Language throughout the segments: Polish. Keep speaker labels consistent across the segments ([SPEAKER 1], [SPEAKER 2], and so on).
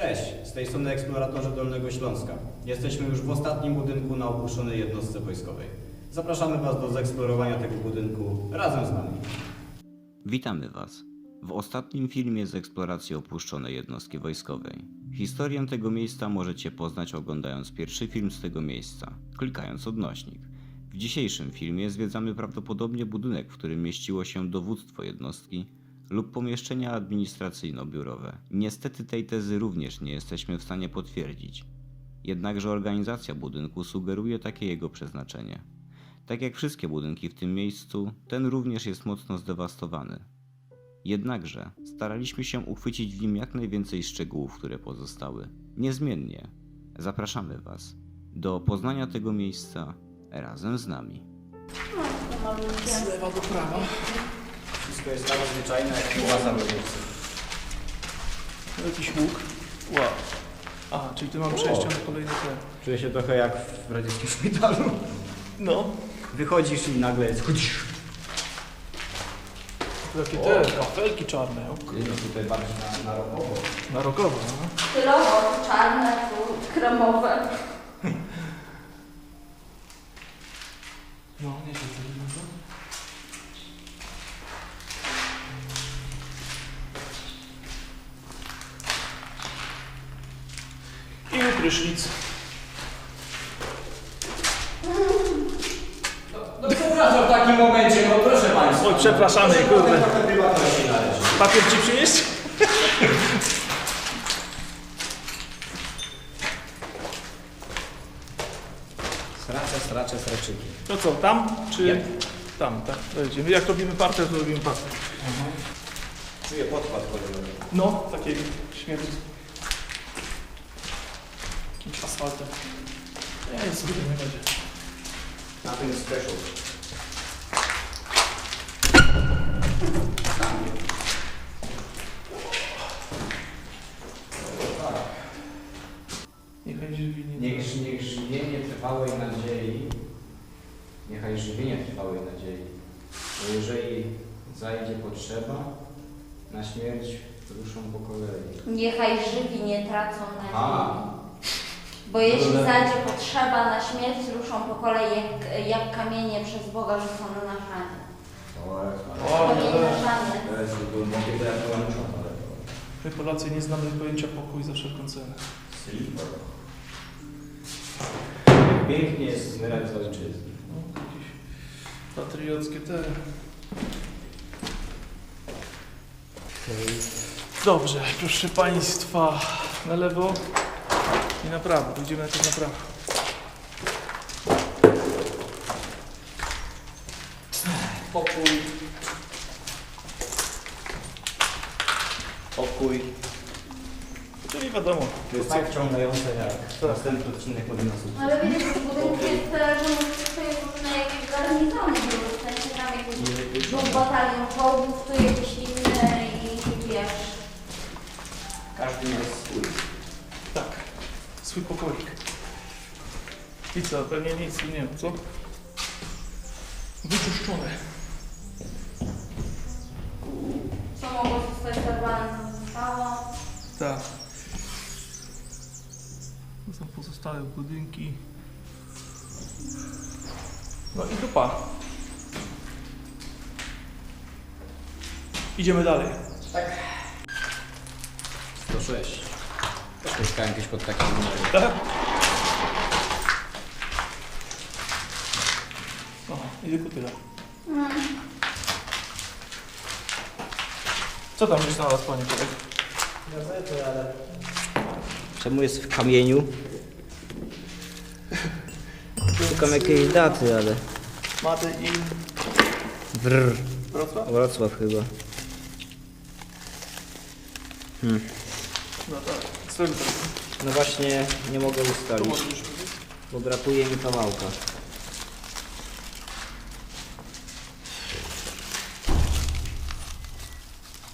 [SPEAKER 1] Cześć, z tej strony eksploratorzy Dolnego Śląska. Jesteśmy już w ostatnim budynku na opuszczonej jednostce wojskowej. Zapraszamy Was do zeksplorowania tego budynku razem z nami.
[SPEAKER 2] Witamy Was w ostatnim filmie z eksploracji opuszczonej jednostki wojskowej. Historię tego miejsca możecie poznać oglądając pierwszy film z tego miejsca, klikając odnośnik. W dzisiejszym filmie zwiedzamy prawdopodobnie budynek, w którym mieściło się dowództwo jednostki lub pomieszczenia administracyjno-biurowe. Niestety tej tezy również nie jesteśmy w stanie potwierdzić. Jednakże organizacja budynku sugeruje takie jego przeznaczenie. Tak jak wszystkie budynki w tym miejscu, ten również jest mocno zdewastowany. Jednakże staraliśmy się uchwycić w nim jak najwięcej szczegółów, które pozostały. Niezmiennie zapraszamy Was do poznania tego miejsca razem z nami.
[SPEAKER 3] Z lewa do prawa.
[SPEAKER 1] Wszystko jest tak zwyczajne jak płaza lodowca.
[SPEAKER 3] Jakiś łuk. Wow. A, czyli tu mam przejścia na kolejny ten.
[SPEAKER 1] Czuję się trochę jak w radzieckim szpitalu.
[SPEAKER 3] No.
[SPEAKER 1] Wychodzisz i nagle jest...
[SPEAKER 3] Tu Jakie te kafelki czarne. O,
[SPEAKER 1] No tutaj bardziej na, na rokowo.
[SPEAKER 3] Na rogowo, no.
[SPEAKER 4] Stylowo, czarne, tu kremowe.
[SPEAKER 3] No, nie się to wygląda. I prysznic.
[SPEAKER 1] No przepraszam w takim momencie, no proszę Państwa.
[SPEAKER 3] Oj, przepraszamy, kurde.
[SPEAKER 1] Trochę prywatności należy.
[SPEAKER 3] Papier ci przynieść?
[SPEAKER 1] Sracze, sracze, sraczyki.
[SPEAKER 3] To co, tam? Czy...
[SPEAKER 1] Nie.
[SPEAKER 3] Tam, tak. Dojdziemy. Jak robimy parter, to robimy parter.
[SPEAKER 1] Czuję podkład kolejny.
[SPEAKER 3] No, takiego śmierci. Jakimś asfaltem. Nie, jest zbyt nie będzie.
[SPEAKER 1] Na tym special.
[SPEAKER 3] Niechaj żywi nie
[SPEAKER 1] Niech, niech żywienie trwałej nadziei, niechaj żywienie trwałej nadziei, bo jeżeli zajdzie potrzeba, na śmierć ruszą po kolei.
[SPEAKER 4] Niechaj żywi nie tracą nadziei.
[SPEAKER 1] A,
[SPEAKER 4] Bo jeśli zajdzie potrzeba, na śmierć ruszą po kolei jak, jak kamienie przez Boga rzucone na
[SPEAKER 1] jest
[SPEAKER 3] O.
[SPEAKER 1] To jest głębokie, to jak to muszą, ale to...
[SPEAKER 3] My Polacy nie znamy pojęcia pokój za wszelką cenę.
[SPEAKER 1] Pięknie jest zmyrać z ojczyzny.
[SPEAKER 3] No, jakieś patriockie te. Dobrze, proszę Państwa, na lewo i na prawo. Pójdziemy najpierw na prawo.
[SPEAKER 1] Pokój. Pokój.
[SPEAKER 3] Nie wiadomo.
[SPEAKER 1] To jest tak wciągające jak następny odcinek Podnosu.
[SPEAKER 4] Ale wiecie, że w budynku jest że tutaj różne jakieś garnizony były, w sensie tam jakiś był batalion czołgów, tu jakieś inne i wiesz.
[SPEAKER 1] Każdy ma swój.
[SPEAKER 3] Tak, swój pokoik. I co, pewnie nic, nie wiem, co? Wyczyszczone.
[SPEAKER 4] Co mogło zostać zerwane, zostało.
[SPEAKER 3] Tak. To są pozostałe budynki. No i dupa. Idziemy dalej.
[SPEAKER 1] 106. Mieszkałem kiedyś pod takim numerem.
[SPEAKER 3] Tak? No, i tylko tyle. Co tam już znalazł Pani Kolek?
[SPEAKER 5] Czemu jest w kamieniu? Szukam jakiejś daty, ale...
[SPEAKER 3] Mady i
[SPEAKER 5] Brr,
[SPEAKER 3] Wrocław?
[SPEAKER 5] Wrocław chyba.
[SPEAKER 3] No tak. Center.
[SPEAKER 5] No właśnie, nie mogę
[SPEAKER 3] Tu
[SPEAKER 5] ustalić,
[SPEAKER 3] już powiedzieć.
[SPEAKER 5] bo brakuje mi kawałka.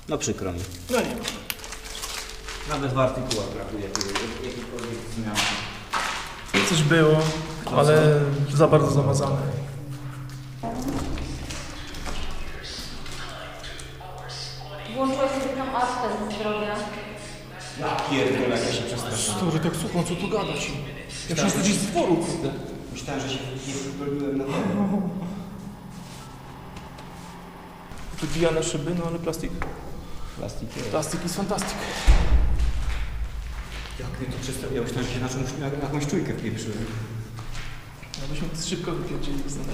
[SPEAKER 5] No przykro mi.
[SPEAKER 3] No nie ma.
[SPEAKER 1] Nawet w artykułach brakuje jakiej- jakiejkolwiek zmiany.
[SPEAKER 3] Coś było, ale za bardzo zamazane.
[SPEAKER 4] Włączyłeś sobie tą apkę ze zdrowia.
[SPEAKER 1] Ja pierdolę, jak ja się przestraszyłem.
[SPEAKER 3] Stary, tak słucham, co tu gadać? Ja przecież to gdzieś z dworu, kurde.
[SPEAKER 1] Myślałem, że się nie wybroniłem na to.
[SPEAKER 3] Wybijane szyby, no ale plastik.
[SPEAKER 1] Plastik jest.
[SPEAKER 3] Plastik jest fantastyk.
[SPEAKER 1] Jak mnie to przestawiło? Ja myślałem, że się na czymś, na jakąś czujkę wpieprzyłem.
[SPEAKER 3] No byśmy szybko wypierdzieli znowu.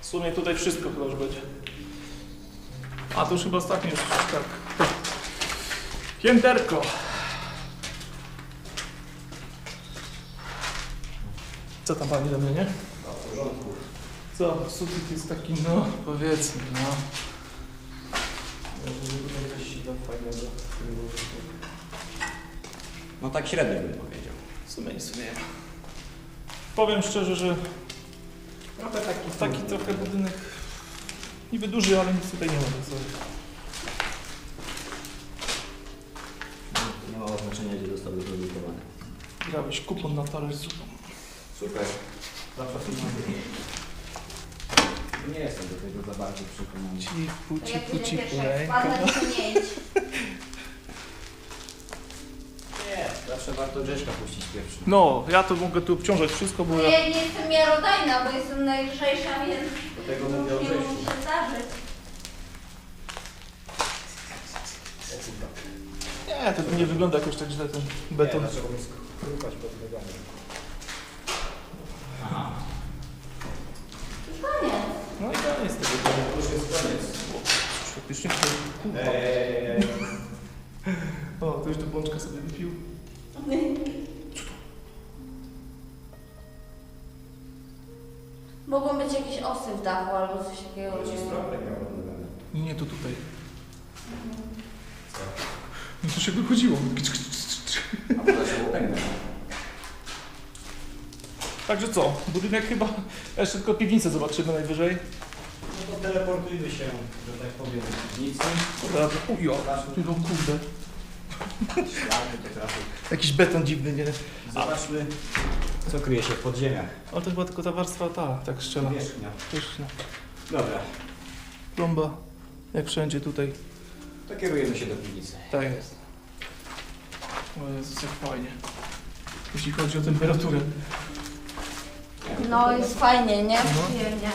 [SPEAKER 3] W sumie tutaj wszystko chyba już będzie. A to już chyba ostatnie już tak. Pięterko. Co tam pani do mnie, nie?
[SPEAKER 1] W porządku.
[SPEAKER 3] Co? Sufit jest taki, no powiedzmy, no.
[SPEAKER 1] No tak średnio bym powiedział.
[SPEAKER 3] W sumie nic nie ma. Powiem szczerze, że
[SPEAKER 1] Trochę taki,
[SPEAKER 3] taki trochę budynek niby duży, ale nic tutaj nie ma. sobie.
[SPEAKER 1] Nie ma znaczenia, gdzie zostały produkowane.
[SPEAKER 3] Grałeś kupon na talerz z zupą.
[SPEAKER 1] Super. Nie jestem do tego za bardzo przekonany.
[SPEAKER 3] Ręka.
[SPEAKER 4] wpadnę, to
[SPEAKER 1] zawsze warto Grzeszka puścić pierwszy.
[SPEAKER 3] No, ja to mogę tu obciążać wszystko, bo
[SPEAKER 4] No
[SPEAKER 3] ja...
[SPEAKER 4] ja nie jestem miarodajna, bo jestem najlżejsza, więc
[SPEAKER 1] Do tego mówię o
[SPEAKER 4] nie
[SPEAKER 1] Grześku.
[SPEAKER 4] musi się zdarzyć.
[SPEAKER 3] Nie, to nie wygląda jakoś tak źle ten beton.
[SPEAKER 1] Nie, dlaczego mi skrupać pod nogami?
[SPEAKER 4] Już koniec.
[SPEAKER 3] No i to jest tego betonu.
[SPEAKER 1] to już jest koniec.
[SPEAKER 3] Faktycznie to...
[SPEAKER 1] Eee,
[SPEAKER 3] O, to już tu bączka sobie wypił.
[SPEAKER 4] Mogą być jakieś osy w dachu albo coś takiego.
[SPEAKER 1] to miał nogami.
[SPEAKER 3] Nie, nie, to tutaj. No to się wychodziło.
[SPEAKER 1] A potem się.
[SPEAKER 3] Także co, budynek chyba... Jeszcze tylko piwnicę zobaczymy najwyżej.
[SPEAKER 1] No to teleportujmy się, że tak powiem, w piwnicy.
[SPEAKER 3] Dobra, ujo, ty no kurde. Jakiś beton dziwny, nie?
[SPEAKER 1] Zobaczmy, co kryje się w podziemiach.
[SPEAKER 3] Ale to chyba tylko ta warstwa ta, tak strzela.
[SPEAKER 1] Wierzchnia.
[SPEAKER 3] Wierzchnia.
[SPEAKER 1] Dobra,
[SPEAKER 3] Plomba, jak wszędzie tutaj.
[SPEAKER 1] to kierujemy się do piwnicy.
[SPEAKER 3] Tak jest. O Jezus, jak fajnie. Jeśli chodzi o temperaturę.
[SPEAKER 4] No jest fajnie, nie?
[SPEAKER 3] No.
[SPEAKER 4] Przyjemnie.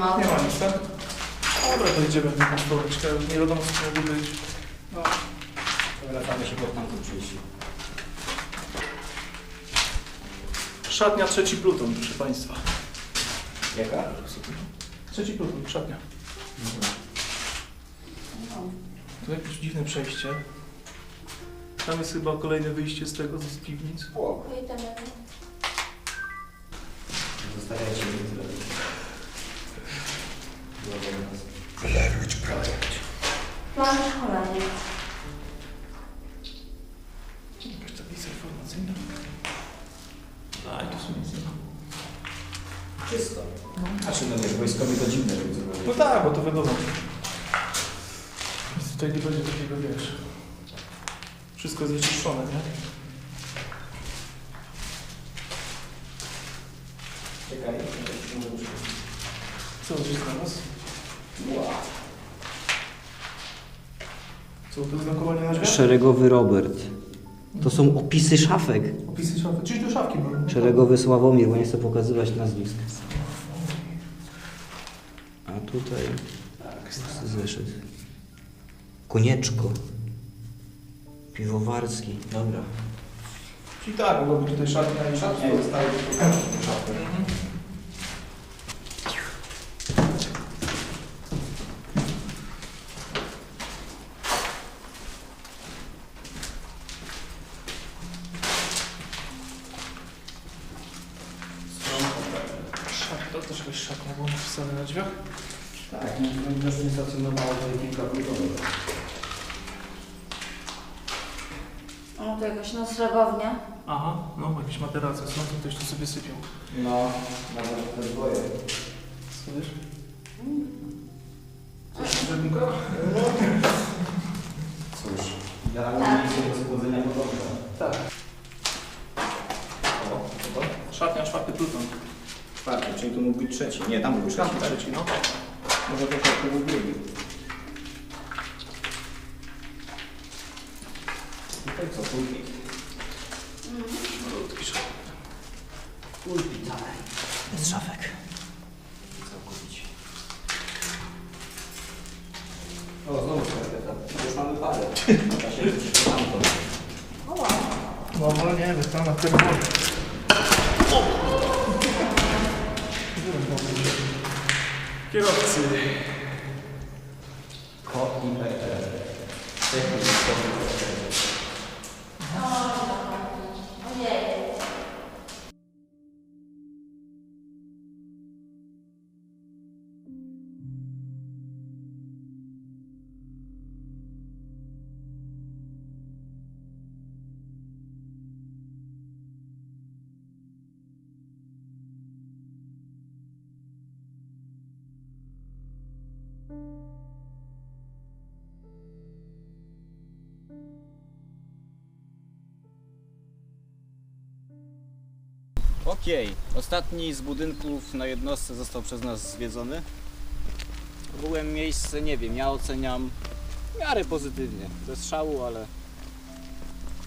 [SPEAKER 4] Małe.
[SPEAKER 3] Nie ma nic, tak? Dobra, to idziemy stronę. Ciekawe, nie wiadomo co to mogło być. No.
[SPEAKER 1] Wracamy się pod tamtym przyjściu.
[SPEAKER 3] Szatnia trzeci pluton, proszę Państwa.
[SPEAKER 1] Jaka?
[SPEAKER 3] Trzeci pluton, szatnia. Tu jakieś dziwne przejście. Tam jest chyba kolejne wyjście z tego, z piwnic.
[SPEAKER 1] Płok.
[SPEAKER 4] Okej, tam jest.
[SPEAKER 1] Mi tyle.
[SPEAKER 4] Plan szkolenia.
[SPEAKER 3] Jakaś tablica informacyjna. A, i tu są nic nie ma.
[SPEAKER 1] Czysto. Znaczy, no wiesz, wojskowi to dziwne, żeby
[SPEAKER 3] No tak, bo to wiadomo. Nic tutaj nie będzie takiego, wiesz. Wszystko jest wyczyszczone, nie?
[SPEAKER 1] Czekaj, może muszę...
[SPEAKER 3] Co gdzieś znalazł? Co, to znakowanie na drzwiach?
[SPEAKER 5] Szeregowy Robert. To są opisy szafek.
[SPEAKER 3] Opisy szafy. Czyś do szafki były.
[SPEAKER 5] Szeregowy Sławomir, bo nie chcę pokazywać nazwisk. A tutaj zeszyt. Konieczko. Piwowarski. Dobra.
[SPEAKER 3] Czyli tak, byłoby tutaj szatnia i
[SPEAKER 6] Szatnia tak, szafę.
[SPEAKER 3] Mhm. Szat, to też jakaś szatnia była napisana na drzwiach.
[SPEAKER 6] Tak, no nie stacjonowało tutaj kilka budowli.
[SPEAKER 4] O, to jakaś noclegownia.
[SPEAKER 3] Aha, no jakieś materace są, to ktoś tu sobie sypią.
[SPEAKER 6] No, nawet te dwoje.
[SPEAKER 3] Co wiesz? Coś drewnika?
[SPEAKER 6] Cóż, idealne
[SPEAKER 4] Tak.
[SPEAKER 6] potomka.
[SPEAKER 3] Tak.
[SPEAKER 6] O, to?
[SPEAKER 3] Szatnia, czwarty pluton.
[SPEAKER 6] Czwarty, czyli tu mógł być trzeci. Nie, tam był trzeci,
[SPEAKER 3] Tam trzeci, no.
[SPEAKER 6] Może to tak był drugi. Tutaj co, pulpit?
[SPEAKER 3] Malutki szat.
[SPEAKER 6] Pulpit dalej.
[SPEAKER 7] Bez szafek.
[SPEAKER 6] Całkowicie. O, znowu skarpeta. Już mamy parę. Ja się tamto.
[SPEAKER 4] O, wow.
[SPEAKER 3] No wolniemy, tam na. Call
[SPEAKER 6] the entire section of the
[SPEAKER 4] project.
[SPEAKER 1] Okej, ostatni z budynków na jednostce został przez nas zwiedzony. Ogółem miejsce, nie wiem, ja oceniam w miarę pozytywnie. Bez szału, ale,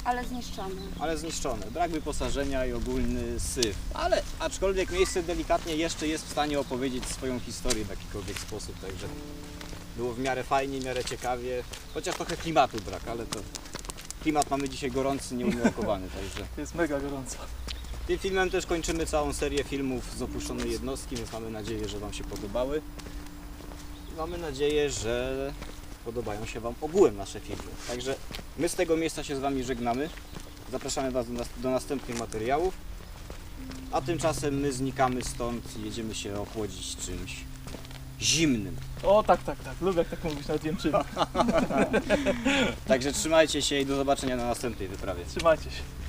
[SPEAKER 4] Ale zniszczony.
[SPEAKER 1] ale zniszczone. Brak wyposażenia i ogólny syf. Ale aczkolwiek miejsce delikatnie jeszcze jest w stanie opowiedzieć swoją historię w jakikolwiek sposób, także było w miarę fajnie, w miarę ciekawie. Chociaż trochę klimatu brak, ale to klimat mamy dzisiaj gorący, nieumiarkowany, także
[SPEAKER 3] Jest mega gorąco.
[SPEAKER 1] Tym filmem też kończymy całą serię filmów z opuszczonej jednostki, więc mamy nadzieję, że Wam się podobały. Mamy nadzieję, że podobają się Wam ogółem nasze filmy. Także my z tego miejsca się z Wami żegnamy. Zapraszamy Was do, nas do następnych materiałów. A tymczasem my znikamy stąd i jedziemy się ochłodzić czymś zimnym.
[SPEAKER 3] O, tak, tak, tak. Lubię jak tak mówić, nawet wiem czym.
[SPEAKER 1] Także trzymajcie się i do zobaczenia na następnej wyprawie.
[SPEAKER 3] Trzymajcie się.